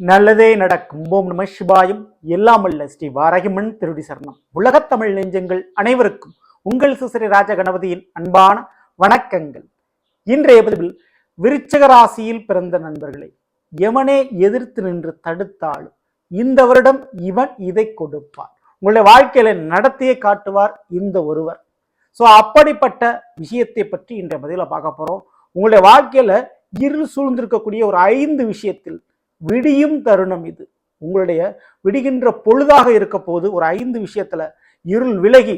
நல்லதே நடக்கும். ஓம் நம சிவாயம். எல்லாம் அல்ல ஸ்ரீ வாரகிமன் திருடி சரணம் உலகத்தமிழ் நெஞ்சங்கள் அனைவருக்கும் உங்கள் சுசரி ராஜ கணபதியின் அன்பான வணக்கங்கள். இன்றைய பதிவில் விருச்சக ராசியில் பிறந்த நண்பர்களை எவனே எதிர்த்து நின்று தடுத்தாலும் இந்த வருடம் இவன் இதை கொடுப்பார் உங்களுடைய வாழ்க்கையில நடத்தியே காட்டுவார் இந்த ஒருவர். ஸோ அப்படிப்பட்ட விஷயத்தை பற்றி இன்றைய பதிவில் பார்க்க போறோம். உங்களுடைய வாழ்க்கையில இருள் சூழ்ந்திருக்கக்கூடிய ஒரு ஐந்து விஷயத்தில் விடியும் தருணம் இது. உங்களுடைய விடுகின்ற பொழுதாக இருக்க போது ஒரு ஐந்து விஷயத்துல இருள் விலகி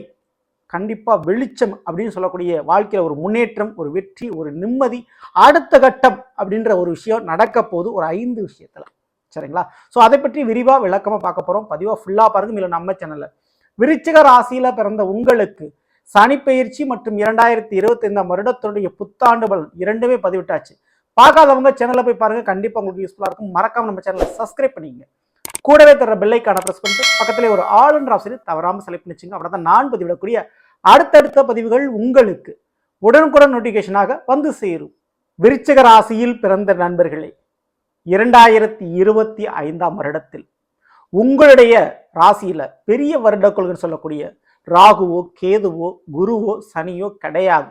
கண்டிப்பாக வெளிச்சம் அப்படின்னு சொல்லக்கூடிய வாழ்க்கையில் ஒரு முன்னேற்றம் ஒரு வெற்றி ஒரு நிம்மதி அடுத்த கட்டம் அப்படின்ற ஒரு விஷயம் நடக்க போது ஒரு ஐந்து விஷயத்தில். சரிங்களா? ஸோ அதை பற்றி விரிவாக விளக்கமாக பார்க்க போகிறோம் பதிவாக ஃபுல்லாக பாருங்க. இல்லை நம்ம சேனலில் விருச்சிக ராசியில் பிறந்த உங்களுக்கு சனிப்பெயர்ச்சி மற்றும் இரண்டாயிரத்தி இருபத்தி ஐந்தாம் வருடத்துடைய புத்தாண்டு பலன் இரண்டுமே பதிவிட்டாச்சு. பார்க்காதவங்க சேனலை போய் பாருங்க. கண்டிப்பாக உங்களுக்கு யூஸ்ஃபுல்லாக இருக்கும். மறக்காம நம்ம சேனலை சப்ஸ்கிரைப் பண்ணிக்கங்க. கூடவே தர பெல்லைக்கான ப்ரெஸ் பண்ணிட்டு பக்கத்திலே ஒரு ஆளுன்ற ஆப்ஷனை தவறாமல் செலக்ட் பண்ணி வச்சுங்க அப்படின்னா தான் நான் பதிவிடக்கூடிய அடுத்தடுத்த பதிவுகள் உங்களுக்கு உடனுக்குடன் நோட்டிஃபிகேஷனாக வந்து சேரும். விருச்சிக ராசியில் பிறந்த நண்பர்களே இரண்டாயிரத்தி இருபத்தி ஐந்தாம் வருடத்தில் உங்களுடைய ராசியில பெரிய வருட சொல்லக்கூடிய ராகுவோ கேதுவோ குருவோ சனியோ கிடையாது.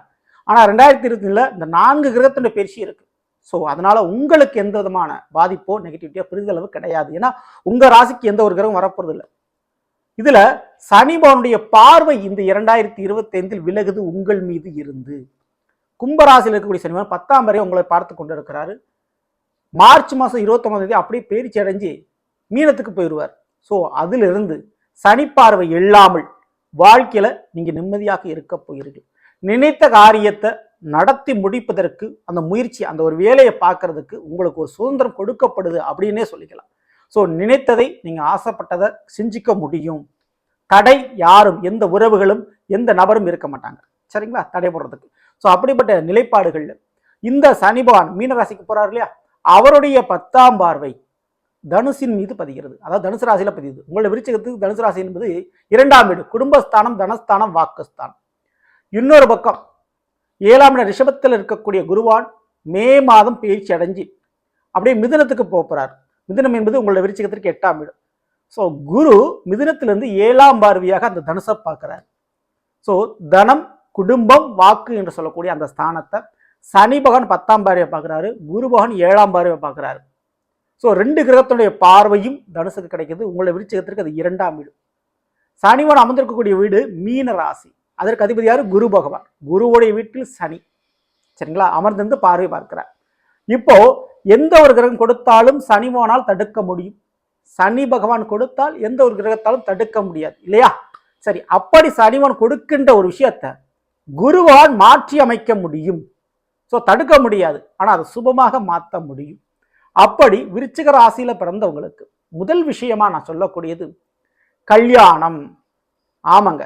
ஆனால் ரெண்டாயிரத்தி இருபத்தில இந்த நான்கு கிரகத்தினுடைய பயிற்சி இருக்கு. ஸோ அதனால் உங்களுக்கு எந்த விதமான பாதிப்போ நெகட்டிவிட்டியோ பெரிதளவு கிடையாது. ஏன்னா உங்கள் ராசிக்கு எந்த ஒரு கிரகம் வரப்போகிறது இல்லை இதில் சனி பார்வை இந்த இரண்டாயிரத்தி இருபத்தி ஐந்தில் விலகுது உங்கள் மீது இருந்து. கும்பராசியில் இருக்கக்கூடிய சனிபவன் பத்தாம் வரை உங்களை பார்த்து கொண்டு இருக்கிறாரு மார்ச் மாதம் இருபத்தொன்பதாம் தேதி அப்படியே பேரிச்சி அடைஞ்சு மீனத்துக்கு போயிடுவார். ஸோ அதிலிருந்து சனி பார்வை இல்லாமல் வாழ்க்கையில் நீங்கள் நிம்மதியாக இருக்க போகிறீர்கள். நினைத்த காரியத்தை நடத்தி முடிப்பதற்கு அந்த முயற்சி அந்த ஒரு வேலையை பார்க்கறதுக்கு உங்களுக்கு ஒரு சுதந்திரம் கொடுக்கப்படுது அப்படின்னே சொல்லிக்கலாம். ஸோ நினைத்ததை நீங்கள் ஆசைப்பட்டதை செஞ்சுக்க முடியும். தடை யாரும் எந்த உறவுகளும் எந்த நபரும் இருக்க மாட்டாங்க. சரிங்களா? தடை போடுறதுக்கு. ஸோ அப்படிப்பட்ட நிலைப்பாடுகள் இந்த சனிபவான் மீனராசிக்கு போகிறார் இல்லையா? அவருடைய பத்தாம் பார்வை தனுசின் மீது பதிகிறது. அதாவது தனுசு ராசியில் பதியுது. உங்களுடைய விருச்சகத்துக்கு தனுசு ராசி என்பது இரண்டாம் வீடு. குடும்பஸ்தானம் தனஸ்தானம் வாக்குஸ்தானம். இன்னொரு பக்கம் ஏழாம் இட ரிஷபத்தில் இருக்கக்கூடிய குருவான் மே மாதம் பயிற்சி அடைஞ்சு அப்படியே மிதுனத்துக்கு போக போறார். மிதுனம் என்பது உங்களுடைய விருச்சிகத்திற்கு எட்டாம் வீடு ஸோ குரு மிதுனத்திலிருந்து ஏழாம் பார்வையாக அந்த தனுசை பார்க்குறார். ஸோ தனம் குடும்பம் வாக்கு என்று சொல்லக்கூடிய அந்த ஸ்தானத்தை சனி பகவான் பத்தாம் பார்வையை பார்க்குறாரு. குரு பகவான் ஏழாம் பார்வையை பார்க்குறாரு. ஸோ ரெண்டு கிரகத்துடைய பார்வையும் தனுசுக்கு கிடைக்கிது. உங்களுடைய விருச்சிகத்திற்கு அது இரண்டாம் வீடு சனிவன் அமர்ந்திருக்கக்கூடிய வீடு மீன ராசி அதற்கு அதிபதி யார்? குரு பகவான். குருவுடைய வீட்டில் சனி. சரிங்களா? அமர்ந்திருந்து பார்வை பார்க்கிறார். இப்போ எந்த ஒரு கிரகம் கொடுத்தாலும் சனிவானால் தடுக்க முடியும். சனி பகவான் கொடுத்தால் எந்த ஒரு கிரகத்தாலும் தடுக்க முடியாது. இல்லையா? சரி அப்படி சனிவன் கொடுக்கின்ற ஒரு விஷயத்தை குருவான் மாற்றி அமைக்க முடியும். ஸோ தடுக்க முடியாது. ஆனால் அதை சுபமாக மாற்ற முடியும். அப்படி விருச்சிக ராசியில் பிறந்தவங்களுக்கு முதல் விஷயமா நான் சொல்லக்கூடியது கல்யாணம். ஆமாங்க.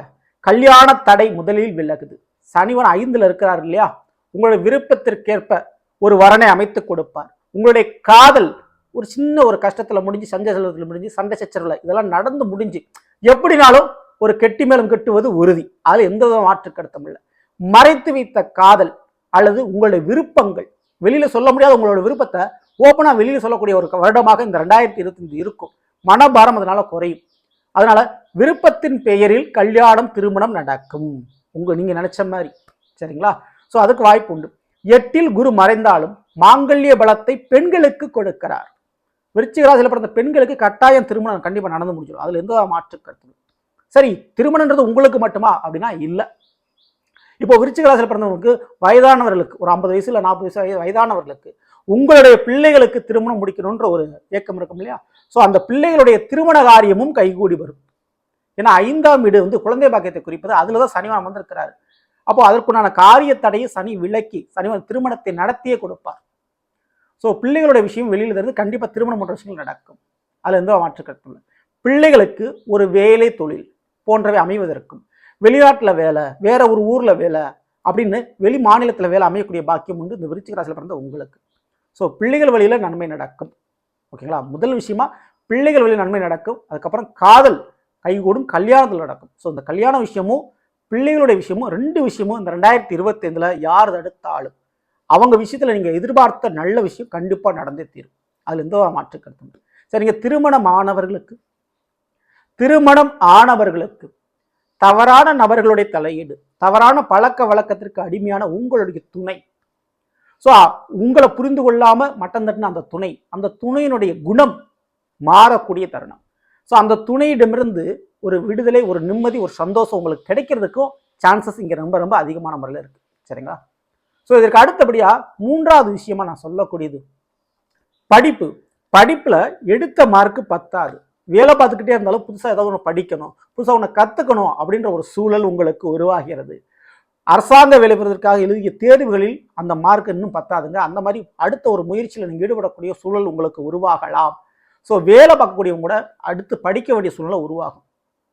கல்யாண தடை முதலில் விலகுது. சனிவன் ஐந்தில் இருக்கிறார் இல்லையா? உங்களுடைய விருப்பத்திற்கேற்ப ஒரு வரனை அமைத்து கொடுப்பார். உங்களுடைய காதல் ஒரு சின்ன ஒரு கஷ்டத்தில் முடிஞ்சு சண்டை செல்வத்தில் முடிஞ்சு சண்டை சச்சரவில் இதெல்லாம் நடந்து முடிஞ்சு எப்படினாலும் ஒரு கெட்டி மேலும் கெட்டுவது உறுதி. அதில் எந்த வித மாற்று கருத்தும் இல்லை. மறைத்து வைத்த காதல் அல்லது உங்களுடைய விருப்பங்கள் வெளியில் சொல்ல முடியாத உங்களோட விருப்பத்தை ஓப்பனாக வெளியில் சொல்லக்கூடிய ஒரு வருடமாக இந்த ரெண்டாயிரத்தி இருபத்தஞ்சு இருக்கும். மனபாரம் அதனால் குறையும். அதனால் விருப்பத்தின் பெயரில் கல்யாணம் திருமணம் நடக்கும். உங்க நீங்க நினைச்ச மாதிரி. சரிங்களா? ஸோ அதுக்கு வாய்ப்பு உண்டு. எட்டில் குரு மறைந்தாலும் மாங்கல்ய பலத்தை பெண்களுக்கு கொடுக்கிறார். விருச்சிக ராசியில் பிறந்த பெண்களுக்கு கட்டாயம் திருமணம் கண்டிப்பாக நடந்து முடிஞ்சிடும். அதில் எந்த மாற்று கருத்து சரி திருமணம்ன்றது உங்களுக்கு மட்டுமா? அப்படின்னா இல்லை. இப்போ விருச்சிக ராசியில் பிறந்தவங்களுக்கு வயதானவர்களுக்கு ஒரு ஐம்பது வயசு இல்லை நாற்பது வயசு வயதானவர்களுக்கு உங்களுடைய பிள்ளைகளுக்கு திருமணம் முடிக்கணுன்ற ஒரு ஏக்கம் இருக்கும் இல்லையா? ஸோ அந்த பிள்ளைகளுடைய திருமண காரியமும் கைகூடி வரும். ஏன்னா ஐந்தாம் வீடு வந்து குழந்தை பாக்கியத்தை குறிப்பது. அதில் தான் சனிவான் வந்திருக்கிறாரு. அப்போ அதற்குண்டான காரிய தடையை சனி விலக்கி சனிவான் திருமணத்தை நடத்தியே கொடுப்பார். ஸோ பிள்ளைகளுடைய விஷயம் வெளியில் இருந்து கண்டிப்பாக திருமணம் போன்ற விஷயங்கள் நடக்கும். அதில் எந்த மாற்று கருத்தும் பிள்ளைகளுக்கு ஒரு வேலை தொழில் போன்றவை அமைவதற்கும் வெளிநாட்டில் வேலை வேற ஒரு ஊரில் வேலை அப்படின்னு வெளி மாநிலத்தில் வேலை அமையக்கூடிய பாக்கியம் உண்டு. இந்த விருச்சிக ராசியில் பிறந்த உங்களுக்கு. ஸோ பிள்ளைகள் வழியில் நன்மை நடக்கும். ஓகேங்களா? முதல் விஷயமா பிள்ளைகள் வழியில் நன்மை நடக்கும். அதுக்கப்புறம் காதல். கைகூடும் கல்யாணத்தில் நடக்கும். ஸோ இந்த கல்யாண விஷயமும் பிள்ளைகளுடைய விஷயமும் ரெண்டு விஷயமும் இந்த ரெண்டாயிரத்தி இருபத்தி யார் தடுத்தாலும் அவங்க விஷயத்தில் நீங்கள் எதிர்பார்த்த நல்ல விஷயம் கண்டிப்பாக நடந்தே தீரும். அதில் எந்த ஒரு மாற்று கருத்து சரிங்க திருமணம் ஆனவர்களுக்கு திருமணம் ஆனவர்களுக்கு தவறான நபர்களுடைய தலையீடு தவறான பழக்க வழக்கத்திற்கு அடிமையான உங்களுடைய துணை. ஸோ உங்களை புரிந்து கொள்ளாமல் மட்டம் தட்டின அந்த துணை அந்த துணையினுடைய குணம் மாறக்கூடிய தருணம். ஸோ அந்த துணையிடமிருந்து ஒரு விடுதலை ஒரு நிம்மதி ஒரு சந்தோஷம் உங்களுக்கு கிடைக்கிறதுக்கும் சான்சஸ் இங்கே ரொம்ப ரொம்ப அதிகமான முறையில் இருக்குது சரிங்களா? ஸோ இதற்கு அடுத்தபடியாக மூன்றாவது விஷயமா நான் சொல்லக்கூடியது. படிப்பு. படிப்பில் எடுத்த மார்க்கு பத்தாது. வேலை பார்த்துக்கிட்டே இருந்தாலும் புதுசாக ஏதாவது ஒன்று படிக்கணும் புதுசாக ஒன்று கற்றுக்கணும் அப்படின்ற ஒரு சூழல் உங்களுக்கு உருவாகிறது. அரசாங்க வேலை பெறுவதற்காக எழுதிய தேர்வுகளில் அந்த மார்க் இன்னும் பத்தாதுங்க. அந்த மாதிரி அடுத்த ஒரு முயற்சியில் நீங்கள் ஈடுபடக்கூடிய சூழல் உங்களுக்கு உருவாகலாம். ஸோ வேலை பார்க்கக்கூடியவங்க கூட அடுத்து படிக்க வேண்டிய சூழ்நிலை உருவாகும்.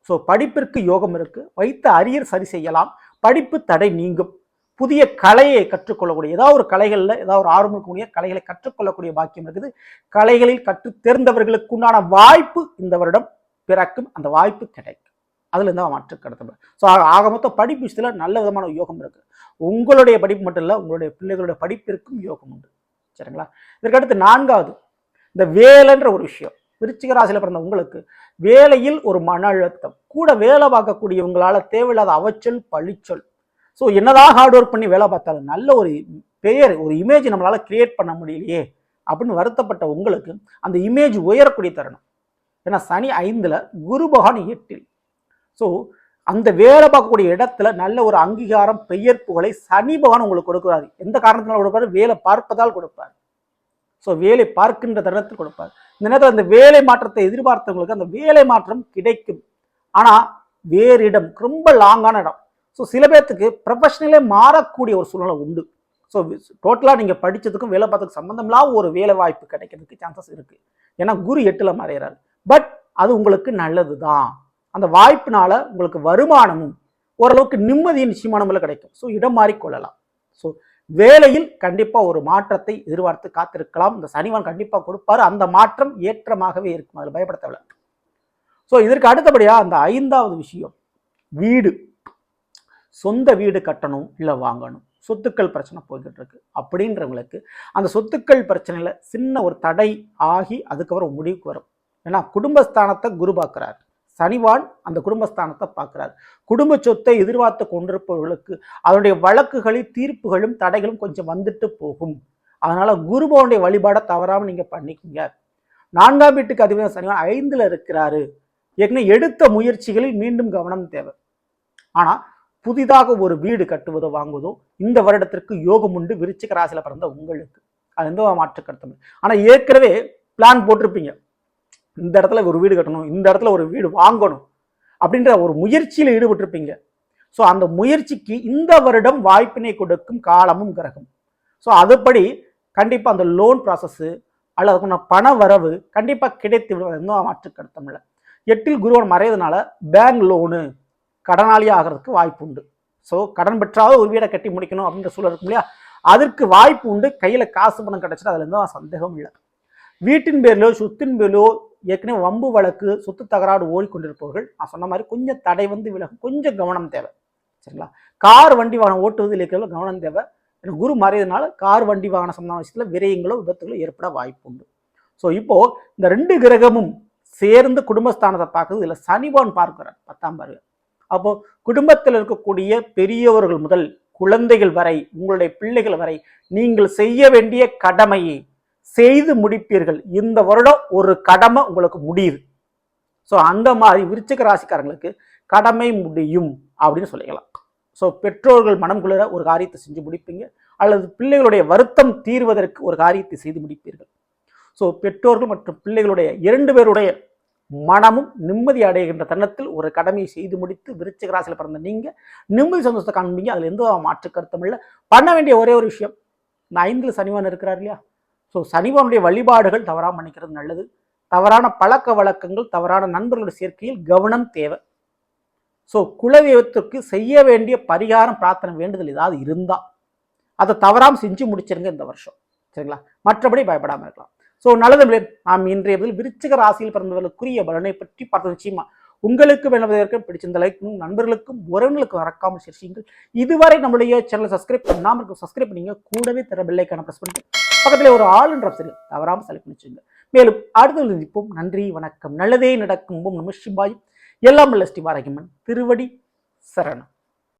ஸோ படிப்பிற்கு யோகம் இருக்கு. வைத்த அரியர் சரி செய்யலாம். படிப்பு தடை நீங்கும். புதிய கலையை கற்றுக்கொள்ளக்கூடிய ஏதாவது ஒரு கலைகளில் ஏதாவது ஒரு ஆர்வம் இருக்கக்கூடிய கலைகளை கற்றுக்கொள்ளக்கூடிய பாக்கியம் இருக்குது. கலைகளில் கற்று தேர்ந்தவர்களுக்கு உண்டான வாய்ப்பு இந்த வருடம் பிறக்கும். அந்த வாய்ப்பு கிடைக்கும். அதில் இருந்தால் மாற்று கடத்தல ஸோ ஆக மொத்தம் படிப்பு விஷயத்தில் நல்ல விதமான யோகம் இருக்குது உங்களுடைய படிப்பு மட்டும் இல்லை உங்களுடைய பிள்ளைகளுடைய படிப்பிற்கும் யோகம் உண்டு. சரிங்களா? இதற்கடுத்து நான்காவது. இந்த வேலைன்ற ஒரு விஷயம். விருச்சிக ராசியில் பிறந்த உங்களுக்கு வேலையில் ஒரு மன அழுத்தம். கூட வேலை பார்க்கக்கூடியவங்களால தேவையில்லாத அவச்சல் பழிச்சொல். ஸோ என்னதான் ஹார்ட் ஒர்க் பண்ணி வேலை பார்த்தாலும் நல்ல ஒரு பெயர் ஒரு இமேஜ் நம்மளால் கிரியேட் பண்ண முடியலையே அப்படின்னு வருத்தப்பட்ட உங்களுக்கு அந்த இமேஜ் உயரக்கூடிய தருணம். ஏன்னா சனி ஐந்தில் குரு பகவான் எட்டில். ஸோ அந்த வேலை பார்க்கக்கூடிய இடத்துல நல்ல ஒரு அங்கீகாரம் பெயர் புகழை சனி பகவான் உங்களுக்கு கொடுக்குறாரு. எந்த காரணத்தினால கொடுப்பாரு? வேலை பார்ப்பதால் கொடுப்பார். ஸோ வேலை பார்க்கின்ற தருணத்தில் கொடுப்பார். இந்த நேரத்தில் அந்த வேலை மாற்றத்தை எதிர்பார்த்தவங்களுக்கு அந்த வேலை மாற்றம் கிடைக்கும். ஆனால் வேறு இடம் ரொம்ப லாங்கான இடம். ஸோ சில பேர்த்துக்கு ப்ரொஃபஷனலே மாறக்கூடிய ஒரு சூழ்நிலை உண்டு. ஸோ டோட்டலாக நீங்கள் படித்ததுக்கும் வேலை பார்த்துக்கு சம்மந்தமில்லாம ஒரு வேலை வாய்ப்பு கிடைக்கிறதுக்கு சான்சஸ் இருக்குது ஏன்னா குரு எட்டில் மறையிறார். பட் அது உங்களுக்கு நல்லது தான் அந்த வாய்ப்பினால உங்களுக்கு வருமானமும் ஓரளவுக்கு நிம்மதியும் நிச்சயமானமில் கிடைக்கும். ஸோ இடம் மாறிக்கொள்ளலாம். ஸோ வேலையில் கண்டிப்பாக ஒரு மாற்றத்தை எதிர்பார்த்து காத்திருக்கலாம். இந்த சனிவான் கண்டிப்பாக கொடுப்பாரு. அந்த மாற்றம் ஏற்றமாகவே இருக்கும். அதில் பயப்பட ஸோ இதற்கு அடுத்தபடியாக அந்த ஐந்தாவது விஷயம். வீடு. சொந்த வீடு கட்டணும் இல்லை வாங்கணும். சொத்துக்கள் பிரச்சனை போய்கிட்டு இருக்கு அப்படின்றவங்களுக்கு அந்த சொத்துக்கள் பிரச்சனையில் சின்ன ஒரு தடை ஆகி அதுக்கப்புறம் முடிவுக்கு வரும். ஏன்னா குடும்பஸ்தானத்தை குரு பார்க்குறாரு சனிவான் அந்த குடும்பஸ்தானத்தை பார்க்குறாரு. குடும்ப சொத்தை எதிர்பார்த்து கொண்டிருப்பவர்களுக்கு அதனுடைய வழக்குகளில் தீர்ப்புகளும் தடைகளும் கொஞ்சம் வந்துட்டு போகும். அதனால் குருபவனுடைய வழிபாடை தவறாமல் நீங்கள் பண்ணிக்கோங்க. நான்காம் வீட்டுக்கு அதிபதி சனிவான் ஐந்தில் இருக்கிறாரு. ஏற்கனவே எடுத்த முயற்சிகளில் மீண்டும் கவனம் தேவை. ஆனால் புதிதாக ஒரு வீடு கட்டுவதோ வாங்குவதோ இந்த வருடத்திற்கு யோகம் உண்டு. விருச்சிக ராசியில் பிறந்த உங்களுக்கு. அது எந்த மாற்று கருத்தம் இல்லை. ஏற்கனவே பிளான் போட்டிருப்பீங்க. இந்த இடத்துல ஒரு வீடு கட்டணும் இந்த இடத்துல ஒரு வீடு வாங்கணும் அப்படின்ற ஒரு முயற்சியில் ஈடுபட்டிருப்பீங்க. ஸோ அந்த முயற்சிக்கு இந்த வருடம் வாய்ப்பினை கொடுக்கும் காலமும் கிரகம். ஸோ அதுபடி கண்டிப்பாக அந்த லோன் ப்ராசஸ்ஸு அல்லது அதுக்குள்ள பண வரவு கண்டிப்பாக கிடைத்து விடுவது எந்த மாற்று கருத்தம் இல்லை எட்டில் குருவன் மறையதுனால பேங்க் லோனு கடனாளி ஆகிறதுக்கு வாய்ப்பு உண்டு. ஸோ கடன் பெற்றாத ஒரு வீடை கட்டி முடிக்கணும் அப்படின்ற சூழல் இருக்கும் இல்லையா? அதற்கு வாய்ப்பு உண்டு. கையில் காசு பணம் கிடச்சிட்டு அதுலேருந்து சந்தேகம் இல்லை. வீட்டின் பேரிலோ சொத்தின் பேரிலோ ஏற்கனவே வம்பு வழக்கு சொத்து தகராறு ஓடிக்கொண்டிருப்பவர்கள் நான் சொன்ன மாதிரி கொஞ்சம் தடை வந்து விலகும் கொஞ்சம் கவனம் தேவை. சரிங்களா? கார் வண்டி வாகனம் ஓட்டுவதில் இருக்கிற கவனம் தேவை. எனக்கு குரு மாறியதுனால கார் வண்டி வாகன சம்பந்தமான விஷயத்தில் விரயங்களோ விபத்துகளோ ஏற்பட வாய்ப்பு உண்டு. ஸோ இப்போது இந்த ரெண்டு கிரகமும் சேர்ந்து குடும்பஸ்தானத்தை பார்க்குறது இதில் சனிபான் பார்க்கிறார் பத்தாம் பாருங்க அப்போது குடும்பத்தில் இருக்கக்கூடிய பெரியவர்கள் முதல் குழந்தைகள் வரை உங்களுடைய பிள்ளைகள் வரை நீங்கள் செய்ய வேண்டிய கடமையை செய்து முடிப்பீர்கள். இந்த வருடம் ஒரு கடமை உங்களுக்கு முடியுது. ஸோ அந்த மாதிரி விருச்சிக ராசிக்காரங்களுக்கு கடமை முடியும் அப்படின்னு சொல்லிக்கலாம். ஸோ பெற்றோர்கள் மனம் குளிர ஒரு காரியத்தை செஞ்சு முடிப்பீங்க. அல்லது பிள்ளைகளுடைய வருத்தம் தீர்வதற்கு ஒரு காரியத்தை செய்து முடிப்பீர்கள். ஸோ பெற்றோர்கள் மற்றும் பிள்ளைகளுடைய இரண்டு பேருடைய மனமும் நிம்மதி அடைகின்ற தருணத்தில் ஒரு கடமையை செய்து முடித்து விருச்சிக ராசியில் பிறந்த நீங்கள் நிம்மதி சந்தோஷத்தை காண்பீங்க. அதில் எந்த மாற்று கருத்தும் இல்லை. பண்ண வேண்டிய ஒரே ஒரு விஷயம் இந்த ஐந்தில் சனிவான் இருக்கிறார் இல்லையா? ஸோ சனிவனுடைய வழிபாடுகள் தவறாக பண்ணிக்கிறது நல்லது. தவறான பழக்க வழக்கங்கள் தவறான நண்பர்களுடைய சேர்க்கையில் கவனம் தேவை. ஸோ குலதெய்வத்திற்கு செய்ய வேண்டிய பரிகாரம் பிரார்த்தனை வேண்டுதல் ஏதாவது இருந்தால் அதை தவறாமல் செஞ்சு முடிச்சிருங்க இந்த வருஷம். சரிங்களா? மற்றபடி பயப்படாமல் இருக்கலாம். ஸோ நல்லது நாம் இன்றைய பதில் விருச்சிக ராசியில் பிறந்தவர்களுக்குரிய பலனை பற்றி பார்த்த நிச்சயமா. உங்களுக்கு வேணுவதற்கு பிடிச்சிருந்த லைக்கும் நண்பர்களுக்கும் உறவினர்களுக்கும் மறக்காமல் சேர்ச்சிங்கள் இதுவரை நம்மளுடைய சேனலை சப்ஸ்கிரைப் பண்ணாமல் இருக்கும் சப்ஸ்கிரைப் பண்ணீங்க கூடவே தர பெல்லைக்கான ப்ரெஸ் பண்ணிட்டு பக்கத்துல ஒரு ஆளுன்ற என்ற ஆப்ஷன் தவறாமல் செலக்ட் பண்ணிச்சுங்க மேலும் அடுத்த நிற்போம் நன்றி வணக்கம். நல்லதே நடக்கும். நம்ம நம எல்லாம் நல்ல ஸ்ரீ திருவடி சரணம்.